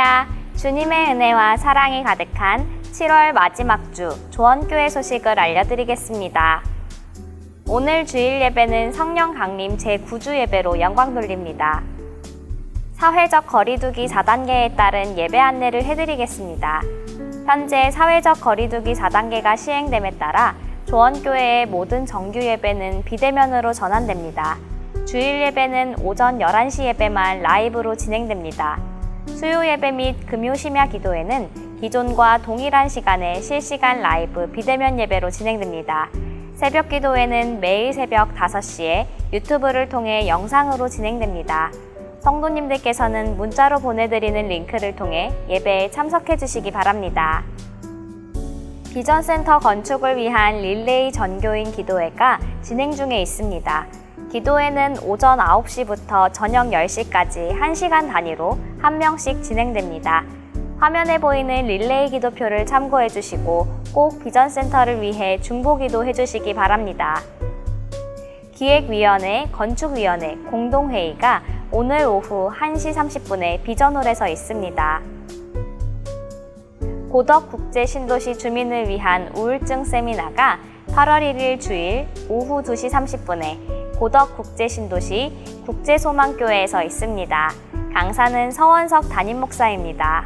할렐루야! 주님의 은혜와 사랑이 가득한 7월 마지막 주 조원교회 소식을 알려드리겠습니다. 오늘 주일 예배는 성령 강림 제9주 예배로 영광 돌립니다. 사회적 거리두기 4단계에 따른 예배 안내를 해드리겠습니다. 현재 사회적 거리두기 4단계가 시행됨에 따라 조원교회의 모든 정규 예배는 비대면으로 전환됩니다. 주일 예배는 오전 11시 예배만 라이브로 진행됩니다. 수요 예배 및 금요 심야 기도회는 기존과 동일한 시간에 실시간 라이브 비대면 예배로 진행됩니다. 새벽 기도회는 매일 새벽 5시에 유튜브를 통해 영상으로 진행됩니다. 성도님들께서는 문자로 보내드리는 링크를 통해 예배에 참석해 주시기 바랍니다. 비전센터 건축을 위한 릴레이 전교인 기도회가 진행 중에 있습니다. 기도회는 오전 9시부터 저녁 10시까지 1시간 단위로 한 명씩 진행됩니다. 화면에 보이는 릴레이 기도표를 참고해 주시고 꼭 비전센터를 위해 중보기도 해 주시기 바랍니다. 기획위원회, 건축위원회 공동회의가 오늘 오후 1시 30분에 비전홀에서 있습니다. 고덕 국제 신도시 주민을 위한 우울증 세미나가 8월 1일 주일 오후 2시 30분에 고덕 국제 신도시 국제소망교회에서 있습니다. 강사는 서원석 담임 목사입니다.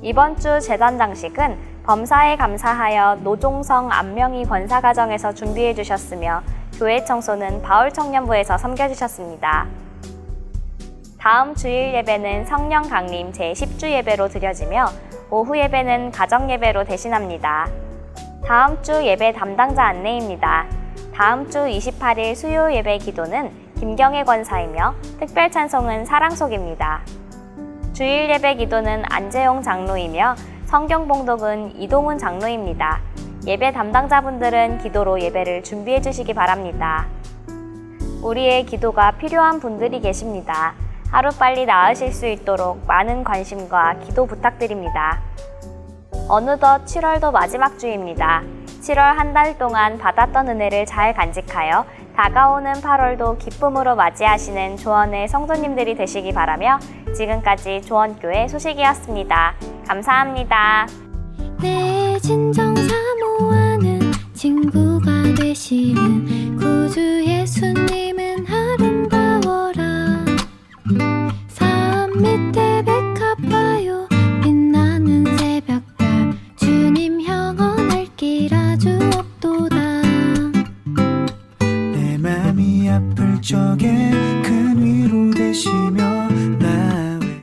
이번 주 재단 장식은 범사에 감사하여 노종성 안명희 권사가정에서 준비해 주셨으며 교회 청소는 바울 청년부에서 섬겨 주셨습니다. 다음 주일 예배는 성령 강림 제10주 예배로 드려지며 오후 예배는 가정 예배로 대신합니다. 다음 주 예배 담당자 안내입니다. 다음 주 28일 수요 예배 기도는 김경애 권사이며 특별 찬송은 사랑 속입니다. 주일 예배 기도는 안재용 장로이며 성경 봉독은 이동훈 장로입니다. 예배 담당자분들은 기도로 예배를 준비해 주시기 바랍니다. 우리의 기도가 필요한 분들이 계십니다. 하루빨리 나으실 수 있도록 많은 관심과 기도 부탁드립니다. 어느덧 7월도 마지막 주입니다. 7월 한 달 동안 받았던 은혜를 잘 간직하여 다가오는 8월도 기쁨으로 맞이하시는 조원의 성도님들이 되시기 바라며 지금까지 조원교회 소식이었습니다. 감사합니다. 내 진정 사모하는 친구가 되시는